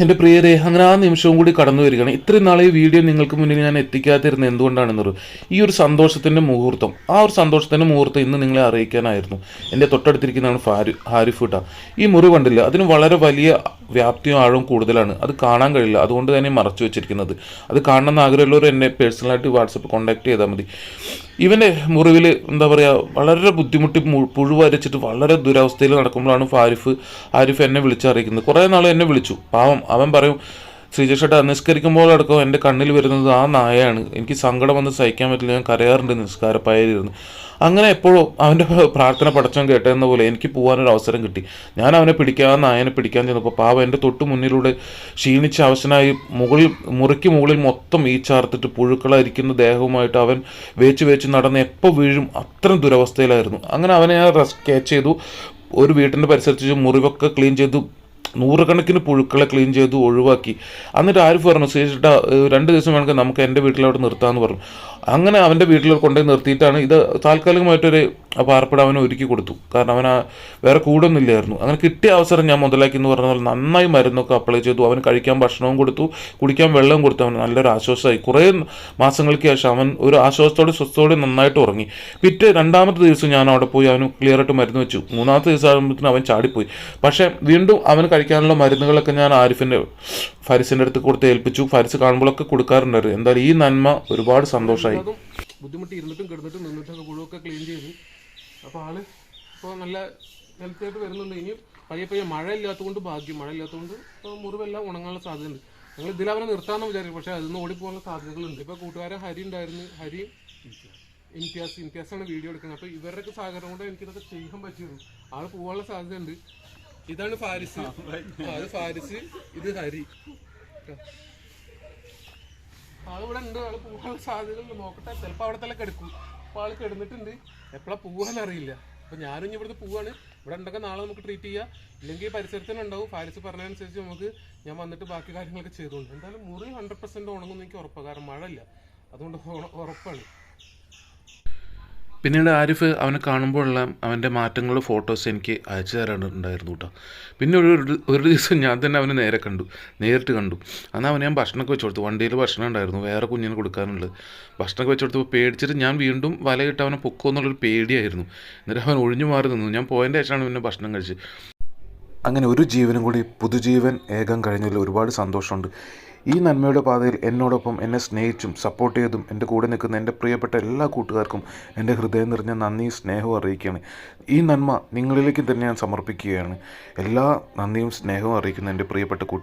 എന്റെ പ്രിയരെ അങ്ങനെ ആ നിമിഷവും കൂടി കടന്നു വരികയാണ്. ഇത്രയും നാളെ ഈ വീഡിയോ നിങ്ങൾക്ക് മുന്നിൽ ഞാൻ എത്തിക്കാതിരുന്നത് എന്തുകൊണ്ടാണെന്നൊരു ഈ ഒരു സന്തോഷത്തിന്റെ മുഹൂർത്തം. ആ ഒരു സന്തോഷത്തിന്റെ മുഹൂർത്തം ഇന്ന് നിങ്ങളെ അറിയിക്കാനായിരുന്നു. എന്റെ തൊട്ടടുത്തിരിക്കുന്നതാണ് ഫാരി ഹാരിഫുട്ട ഈ മുറി കണ്ടില്ല? അതിന് വളരെ വലിയ വ്യാപ്തിയും ആഴവും കൂടുതലാണ്. അത് കാണാൻ കഴിയില്ല. അതുകൊണ്ട് തന്നെ മറച്ചു വെച്ചിരിക്കുന്നത്. അത് കാണണമെന്ന് ആഗ്രഹമുള്ളവർ എന്നെ പേഴ്സണലായിട്ട് വാട്സപ്പ് കോൺടാക്ട് ചെയ്താൽ മതി. ഇവന്റെ മുറിവിൽ എന്താ പറയുക വളരെ ബുദ്ധിമുട്ടി പുഴു പുഴുവരച്ചിട്ട് വളരെ ദുരവസ്ഥയിൽ നടക്കുമ്പോഴാണ് ഫാരിഫ് ആരിഫ് എന്നെ വിളിച്ചറിയിക്കുന്നത്. കുറേ നാൾ എന്നെ വിളിച്ചു. പാവം അവൻ പറയും ശ്രീജേഷേട്ടാ നിസ്കരിക്കുമ്പോൾ അടക്കം എന്റെ കണ്ണിൽ വരുന്നത് ആ നായയാണ്. എനിക്ക് സങ്കടം വന്ന് സഹിക്കാൻ പറ്റില്ല. ഞാൻ കരയാറുണ്ട് നിസ്കാരപ്പായിരുന്ന് അങ്ങനെ എപ്പോഴും അവന്റെ പ്രാർത്ഥന പടച്ചം കേട്ടതെന്ന പോലെ എനിക്ക് പോകാനൊരു അവസരം കിട്ടി. ഞാൻ അവനെ പിടിക്കാൻ ആ നായനെ പിടിക്കാൻ ചെന്നപ്പോൾ പാവ എന്റെ തൊട്ട് മുന്നിലൂടെ ക്ഷീണിച്ച അവശനായി മുകളിൽ മുറിക്ക് മുകളിൽ മൊത്തം ഈ ചാർത്തിട്ട് പുഴുക്കളരിക്കുന്ന ദേഹവുമായിട്ട് അവൻ വേച്ച് വേച്ച് നടന്ന് എപ്പോൾ വീഴും അത്രയും ദുരവസ്ഥയിലായിരുന്നു. അങ്ങനെ അവനെ ഞാൻ റെസ് ക്യാച്ച് ചെയ്തു. ഒരു വീട്ടിന്റെ പരിസരത്ത് മുറിവൊക്കെ ക്ലീൻ ചെയ്തു. നൂറുകണക്കിന് പുഴുക്കളെ ക്ലീൻ ചെയ്ത് ഒഴിവാക്കി. എന്നിട്ട് ആരിഫ് പറഞ്ഞു ശേഷിട്ട രണ്ട് ദിവസം വേണമെങ്കിൽ നമുക്ക് എന്റെ വീട്ടിലവിടെ നിർത്താമെന്ന് പറഞ്ഞു. അങ്ങനെ അവന്റെ വീട്ടിൽ കൊണ്ടുപോയി നിർത്തിയിട്ടാണ് ഇത് താൽക്കാലികമായിട്ടൊരു പാർപ്പിട അവന് ഒരുക്കി കൊടുത്തു. കാരണം അവൻ ആ വേറെ കൂടൊന്നുമില്ലായിരുന്നു. അങ്ങനെ കിട്ടിയ അവസരം ഞാൻ മുതലാക്കി എന്ന് പറഞ്ഞ പോലെ നന്നായി മരുന്നൊക്കെ അപ്ലൈ ചെയ്തു. അവന് കഴിക്കാൻ ഭക്ഷണവും കൊടുത്തു. കുടിക്കാൻ വെള്ളവും കൊടുത്തു. അവന് നല്ലൊരു ആശ്വാസമായി. കുറേ മാസങ്ങൾക്ക് ശേഷം അവൻ ഒരു ആശ്വാസത്തോടെ സ്വസ്ഥത്തോടെ നന്നായിട്ട് ഉറങ്ങി. പിറ്റേ രണ്ടാമത്തെ ദിവസം ഞാൻ അവിടെ പോയി അവന് ക്ലിയർ ആയിട്ട് മരുന്ന് വെച്ചു. മൂന്നാമത്തെ ദിവസം ആകുമ്പോഴത്തേനും അവൻ ചാടിപ്പോയി. പക്ഷേ വീണ്ടും അവന് കഴിക്കാനുള്ള മരുന്നുകളൊക്കെ ഞാൻ ആരിഫിന്റെ ഫരിസിന്റെ അടുത്ത് കൊടുത്ത് ഏൽപ്പിച്ചു. ഫരിസ് കാണുമ്പോഴൊക്കെ കൊടുക്കാറുണ്ടായിരുന്നു. എന്തായാലും ഈ നന്മ ഒരുപാട് സന്തോഷമായി. ബുദ്ധിമുട്ടി ഇരുന്നിട്ടും കിടന്നിട്ടും നിന്നിട്ടൊക്കെ പുഴുവൊക്കെ ക്ലീൻ ചെയ്ത് അപ്പോൾ ആൾ ഇപ്പോൾ നല്ല ഹെൽത്തി ആയിട്ട് വരുന്നുണ്ട്. ഇനി പയ്യെ പയ്യെ മഴ ഇല്ലാത്തതുകൊണ്ട് ഭാഗ്യം. മഴ ഇല്ലാത്തതുകൊണ്ട് ഇപ്പോൾ മുറിവെല്ലാം ഉണങ്ങാനുള്ള സാധ്യതയുണ്ട്. ഞങ്ങൾ ഇതിൽ അവനെ നിർത്താമെന്ന് വിചാരിക്കും. പക്ഷേ അതിൽ നിന്ന് ഓടിപ്പോകാനുള്ള സാധ്യതകളുണ്ട്. ഇപ്പോൾ കൂട്ടുകാരൻ ഹരി ഉണ്ടായിരുന്നു. ഹരി ഇംതിയാസ്. ഇംതിയാസാണ് വീഡിയോ എടുക്കുന്നത്. അപ്പോൾ ഇവരുടെയൊക്കെ സഹകരണം കൊണ്ട് എനിക്കിതൊക്കെ ചെയ്യാൻ പറ്റിയത്. ആൾ പോകാനുള്ള സാധ്യതയുണ്ട്. ഇതാണ് ഫാരിസ്. അത് ഫാരിസ്. ഇത് ഹരി. ആളിവിടെ ഉണ്ട്. ആൾ പോകാനുള്ള സാധ്യതകളുണ്ട്. നോക്കട്ടെ. ചിലപ്പോൾ അവിടെ തന്നെ കിടക്കും. അപ്പോൾ കിടന്നിട്ടുണ്ട് എപ്പോഴാ അറിയില്ല. അപ്പോൾ ഞാനും ഇനി ഇവിടുന്ന് പോവാണ്. ഇവിടെ ഉണ്ടെങ്കിൽ നാളെ നമുക്ക് ട്രീറ്റ് ചെയ്യാം. ഇല്ലെങ്കിൽ പരിസരത്തിന് പരിസരത്ത് തന്നെ ഉണ്ടാവും. ഫാരിസ് പറഞ്ഞതനുസരിച്ച് നമുക്ക് ഞാൻ വന്നിട്ട് ബാക്കി കാര്യങ്ങളൊക്കെ ചെയ്തുകൊണ്ട്. എന്തായാലും മുറി ഹൺഡ്രഡ് പെർസെന്റ് ഉണങ്ങുമെന്ന് എനിക്ക് ഉറപ്പാണ് കാരണം മഴ ഇല്ല അതുകൊണ്ട് ഉറപ്പാണ്. പിന്നീട് ആരിഫ് അവനെ കാണുമ്പോഴെല്ലാം അവന്റെ മാറ്റങ്ങളുടെ ഫോട്ടോസ് എനിക്ക് അയച്ചു തരാനുണ്ടായിരുന്നു കേട്ടോ. പിന്നെ ഒരു ഒരു- ദിവസം ഞാൻ തന്നെ അവനെ നേരെ കണ്ടു. നേരിട്ട് കണ്ടു. അന്ന് അവൻ ഞാൻ ഭക്ഷണമൊക്കെ വെച്ച് കൊടുത്തു. വണ്ടിയിൽ ഭക്ഷണം ഉണ്ടായിരുന്നു. വേറെ കുഞ്ഞിന് കൊടുക്കാനുള്ളത്. ഭക്ഷണമൊക്കെ വെച്ച് പേടിച്ചിട്ട് ഞാൻ വീണ്ടും വലയിട്ട് അവനെ പൊക്കോ എന്നുള്ളൊരു പേടിയായിരുന്നു. എന്നിട്ട് അവൻ ഒഴിഞ്ഞു മാറി നിന്നു. ഞാൻ പോയതിന്റെ ശേഷമാണ് പിന്നെ ഭക്ഷണം കഴിച്ചത്. അങ്ങനെ ഒരു ജീവനും കൂടി പുതുജീവൻ ഏകം കഴിഞ്ഞതിൽ ഒരുപാട് സന്തോഷമുണ്ട്. ഈ നന്മയുടെ പാതയിൽ എന്നോടൊപ്പം എന്നെ സ്നേഹിച്ചും സപ്പോർട്ട് ചെയ്തും എന്റെ കൂടെ നിൽക്കുന്ന എന്റെ പ്രിയപ്പെട്ട എല്ലാ കൂട്ടുകാർക്കും എന്റെ ഹൃദയം നിറഞ്ഞ നന്ദി സ്നേഹവും അറിയിക്കുകയാണ്. ഈ നന്മ നിങ്ങളിലേക്ക് തന്നെ ഞാൻ സമർപ്പിക്കുകയാണ്. എല്ലാ നന്ദിയും സ്നേഹവും അറിയിക്കുന്ന എന്റെ പ്രിയപ്പെട്ട കൂട്ടുകാർ